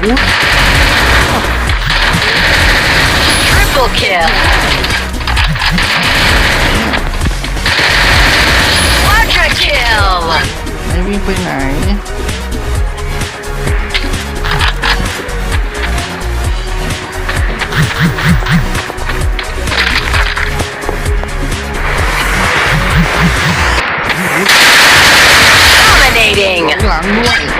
Triple kill. Quadra kill. ไม่วิ่งไปไหน Dominating.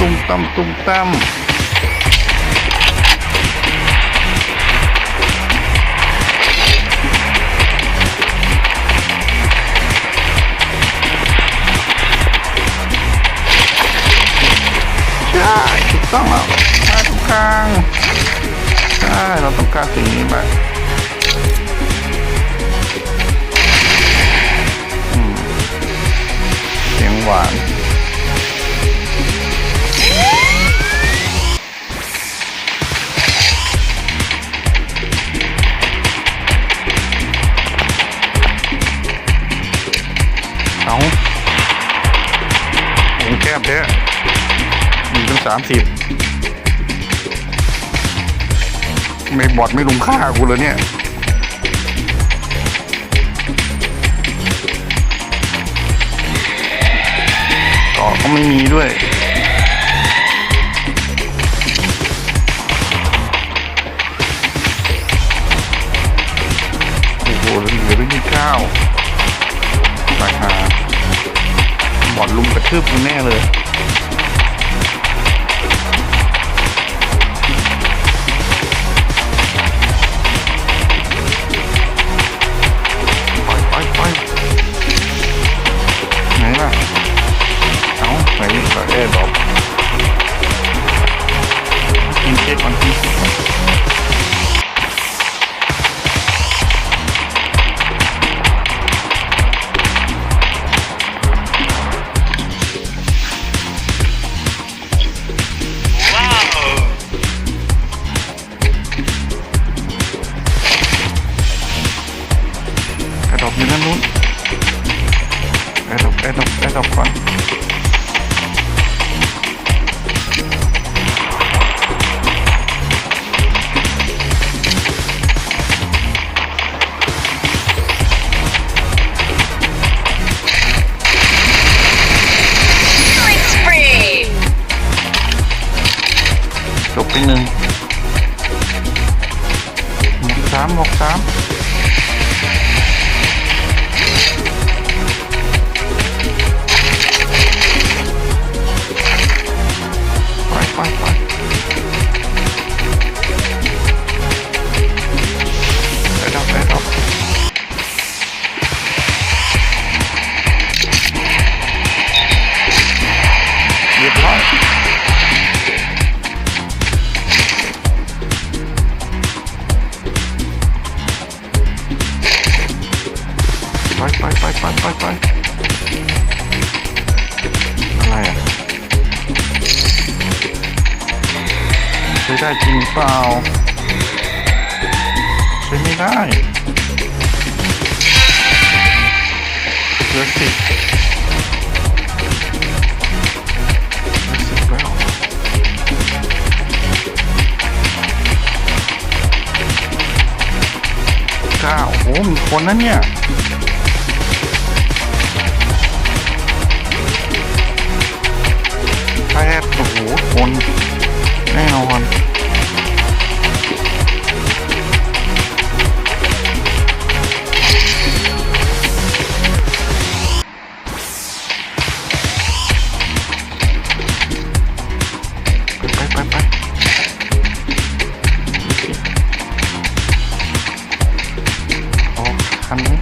ตุกตุกตุมตุ้มตำตุมใช่ถูกต้องแล้วมาตรงกลางใช่เราต้องการสิ่งนี้มา ผมแคบแท้มีตั้งสามสิบไม่บอดไม่ลุงค่ากูเลยเนี่ยต่อก็ไม่มีด้วยโอ้โหเหลือไม่กี่ข้าวราคา บอดลุมกระทืบกูแน่เลย เปล่า ใช้ไม่ได้เหลือสิบเก้าโอ้มีคนนะเนี่ยแปดโอ้โหคนแน่นอน คันนี้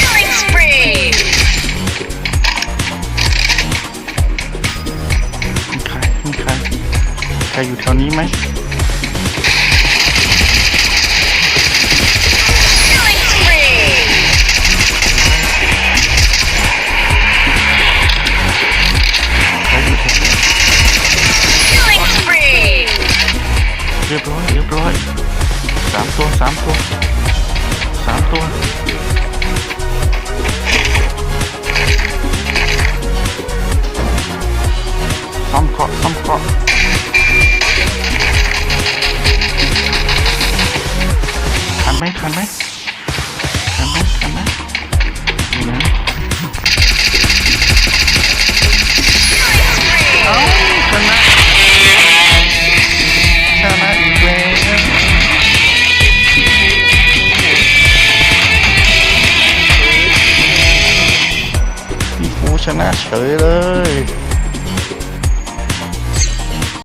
Killing spree. มีใครมีใครใครอยู่แถวนี้ไหม ร้อยสามตัวสามตัวสามตัวซ้ำเคาะซ้ำเคาะทันไหมทันไหม cadera.